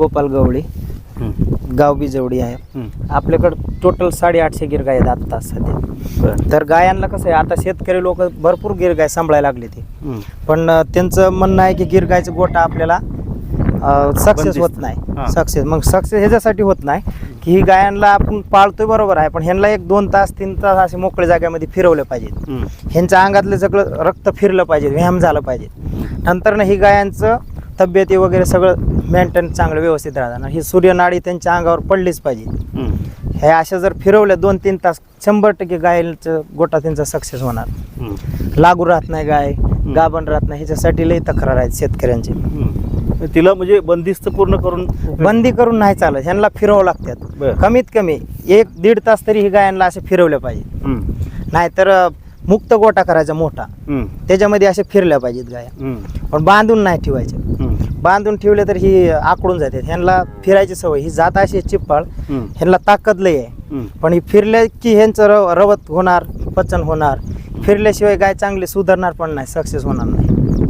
गोपाल गवळी हम्म. गाव बिजवडी आहे. आपल्याकडं टोटल साडेआठशे गिर गाय आहेत आत्ता सध्या. तर गायांना कसं आहे आता शेतकरी लोक भरपूर गिर गाय सांभाळायला लागले ते. पण त्यांचं म्हणणं आहे की गिर गायचं गोटा आपल्याला सक्सेस. होत. नाही सक्सेस मग सक्सेस ह्याच्यासाठी होत नाही की ही गायांना आपण पाळतोय बरोबर आहे पण ह्यांना एक दोन तास तीन तास असे मोकळ्या जाग्यामध्ये फिरवले पाहिजेत. ह्यांच्या अंगातलं सगळं रक्त फिरलं पाहिजे व्यायाम झालं पाहिजे नंतर ही गायांचं तब्येती वगैरे सगळं मेंटेन चांगलं व्यवस्थित राहणार ही सूर्यनाडी त्यांच्या अंगावर पडलीच पाहिजे हम्म. हे अशा जर फिरवल्या दोन तीन तास शंभर टक्के गायचं गोटा त्यांचा सक्सेस होणार हम्म. लागू राहत नाही गाय गाभण राहत नाही ह्याच्यासाठी लई तक्रार आहेत शेतकऱ्यांची हम्म. तिला म्हणजे बंदिस्त पूर्ण करून बंदी करून नाही चालत ह्यांना फिरवावं लागतात. कमीत कमी एक दीड तास तरी ही गायांना असे फिरवल्या पाहिजे हम्म. नाहीतर अं, मुक्त गोटा करायचा मोठा हम्म. त्याच्यामध्ये असे फिरल्या पाहिजेत गाया हम्म. पण बांधून नाही ठेवायचे हम्म. बांधून ठेवले तर ही आकडून जाते ह्यांना फिरायची सवय ही जात अशी चिप्पाळ. ह्यांना ताकद लई आहे. पण ही फिरल्या की ह्यांचं रव रवत होणार पचन होणार फिरल्याशिवाय गाय चांगली सुधारणार पण नाही सक्सेस होणार नाही